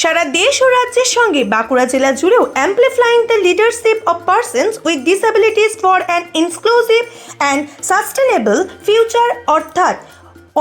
সারা দেশ ও রাজ্যের সঙ্গে বাঁকুড়া জেলা জুড়েও amplifying the leadership of persons with disabilities for an inclusive and sustainable future অর্থাৎ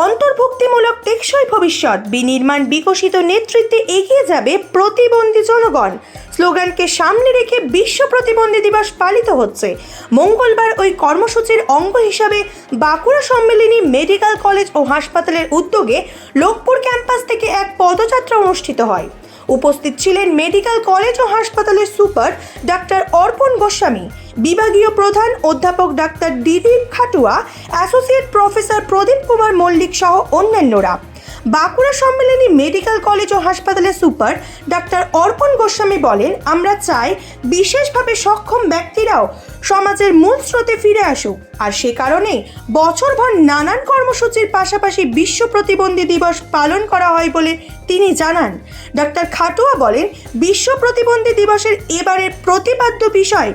অন্তর্ভুক্তিমূলক টেকসই ভবিষ্যৎ। বিনির্মাণ বিকশিত নেতৃত্বে এগিয়ে যাবে প্রতিবন্ধী জনগণ। স্লোগানকে সামনে রেখে বিশ্ব প্রতিবন্ধী দিবস পালিত হচ্ছে। মঙ্গলবার ওই কর্মসূচির অঙ্গ হিসাবে বাঁকুড়া সম্মেলনী মেডিকেল কলেজ ও হাসপাতালের উদ্যোগে লোকপুর ক্যাম্পাস থেকে এক পদযাত্রা অনুষ্ঠিত হয়। উপস্থিত ছিলেন মেডিকেল কলেজ ও হাসপাতালের সুপার ডাক্তার অর্পণ গোস্বামী, বিভাগীয় প্রধান অধ্যাপক doctor Dilip Khatua, associate professor Pradip Kumar Mallick সহ অন্যান্যরা। বাঁকুড়া সম্মেলনী মেডিকেল কলেজ ও হাসপাতালের সুপার ডাক্তার অর্পণ গোস্বামী বলেন, আমরা চাই বিশেষভাবে সক্ষম ব্যক্তিরাও সমাজের মূল স্রোতে ফিরে আসুক। আর সে কারণে বছরভর নানান কর্মসূচির পাশাপাশি বিশ্ব প্রতিবন্ধী দিবস পালন করা হয় বলে তিনি জানান। ডাক্তার খাটুয়া বলেন, বিশ্ব প্রতিবন্ধী দিবসের এবারের প্রতিপাদ্য বিষয়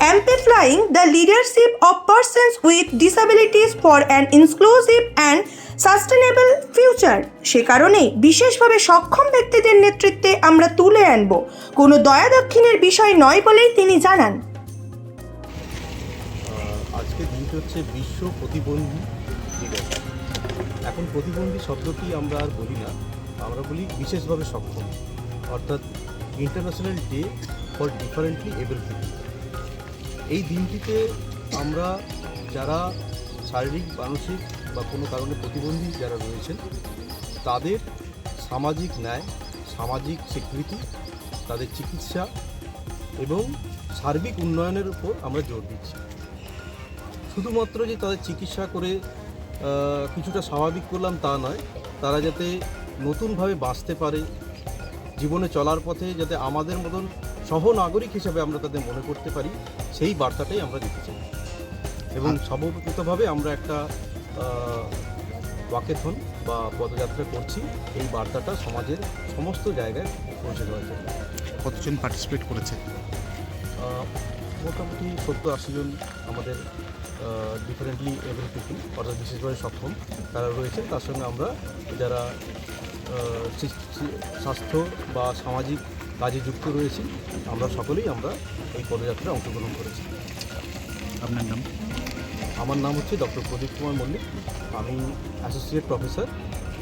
amplifying the leadership of persons with disabilities for an inclusive and sustainable future সে কারণে বিশেষভাবে সক্ষম ব্যক্তিদের নেতৃত্বে আমরা তুলে আনব। কোনো দয়া দক্ষিণের বিষয় নয় বলেই তিনি জানান। আজকে দিনটি হচ্ছে বিশ্ব প্রতিবন্ধী দিবস। এখন প্রতিবন্ধী শব্দটি আমরা আর বলি না, আমরা বলি বিশেষভাবে সক্ষম। অর্থাৎ international day for differently able people এই দিনটিতে আমরা যারা শারীরিক, মানসিক বা কোনো কারণে প্রতিবন্ধী যারা রয়েছেন, তাদের সামাজিক ন্যায়, সামাজিক স্বীকৃতি, তাদের চিকিৎসা এবং সার্বিক উন্নয়নের উপর আমরা জোর দিচ্ছি। শুধুমাত্র যে তাদের চিকিৎসা করে কিছুটা স্বাভাবিক করলাম তা নয়, তারা যাতে নতুনভাবে বাঁচতে পারে, জীবনে চলার পথে যাতে আমাদের মতন সহনাগরিক হিসাবে আমরা তাদের মনে করতে পারি সেই বার্তাটাই আমরা দিতে চাই। এবং সর্বপ্রতভাবে আমরা একটা ওয়াকেথন বা পদযাত্রা করছি এই বার্তাটা সমাজের সমস্ত জায়গায় পৌঁছে দেওয়ার জন্য। কতজন পার্টিসিপেট করেছে? মোটামুটি সত্তর আশি জন আমাদের ডিফারেন্টলি এবল পিপুল অর্থাৎ বিশেষভাবে সক্ষম তারা রয়েছে। তার সঙ্গে আমরা যারা স্বাস্থ্য বা সামাজিক কাজে যুক্ত রয়েছি। আমরা সকলেই আমরা এই পদযাত্রায় অংশগ্রহণ করেছি। আপনার নাম? আমার নাম হচ্ছে ডক্টর প্রদীপ কুমার মল্লিক। আমি associate professor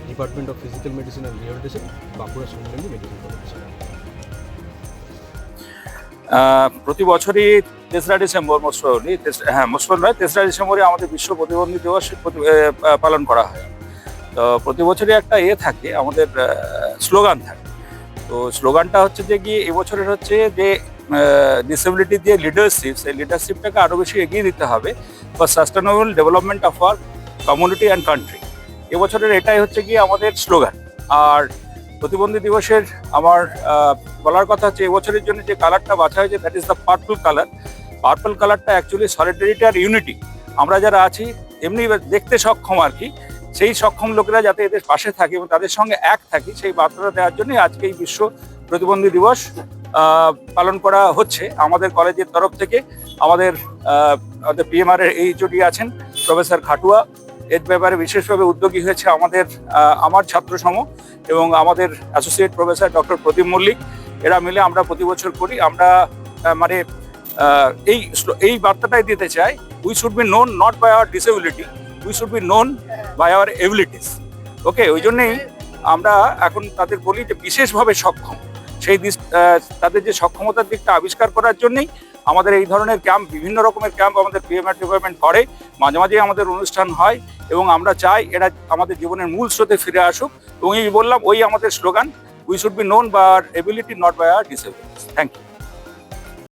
department of physical medicine and rehabilitation Bankura Sammilani medical college. প্রতি বছরই তেসরা ডিসেম্বর মোস্ট হ্যাঁ প্রবলি নয় তেসরা ডিসেম্বরে আমাদের বিশ্ব প্রতিবন্ধী দিবস পালন করা হয়। তো প্রতি বছরই একটা ইয়ে থাকে আমাদের স্লোগান থাকে। তো স্লোগানটা হচ্ছে যে কি, এবছরের হচ্ছে যে ডিসেবিলিটি যে লিডারশিপ সেই লিডারশিপটাকে আরও বেশি এগিয়ে দিতে হবে for sustainable development of our community and country এবছরের এটাই হচ্ছে কি আমাদের স্লোগান। আর প্রতিবন্ধী দিবসের আমার বলার কথা হচ্ছে এবছরের জন্য যে কালারটা বাছা হয়েছে that is the purple colour purple কালারটা অ্যাকচুয়ালি সলিডারিটি আর ইউনিটি আমরা যারা আছি, এমনি দেখতে সক্ষম আর কি। সেই সক্ষম লোকেরা যাতে এদের পাশে থাকে এবং তাদের সঙ্গে এক থাকি, সেই বার্তাটা দেওয়ার জন্যই আজকে এই বিশ্ব প্রতিবন্ধী দিবস পালন করা হচ্ছে। আমাদের কলেজের তরফ থেকে আমাদের আমাদের পিএমআর এর এইচওডি আছেন প্রফেসর খাটুয়া। এর ব্যাপারে বিশেষভাবে উদ্যোগী হয়েছে আমাদের আমার ছাত্র সম এবং আমাদের associate professor doctor Pradip Mallick. এরা মিলে আমরা প্রতি বছর করি। আমরা মানে এই এই বার্তাটাই দিতে চাই we should be known not by our disability we should be known by our abilities okay ওই জন্যেই আমরা এখন তাদের বলি যে বিশেষভাবে সক্ষম। সেই তাদের যে সক্ষমতার দিকটা আবিষ্কার করার জন্যই আমাদের এই ধরনের ক্যাম্প, বিভিন্ন রকমের ক্যাম্প আমাদের পিএমআর ডিপার্টমেন্ট করে। মাঝে মাঝেই আমাদের অনুষ্ঠান হয় এবং আমরা চাই এরা আমাদের জীবনের মূল স্রোতে ফিরে আসুক। এবং এই বললাম, ওই আমাদের slogan we should be known by our ability not by our disability thank you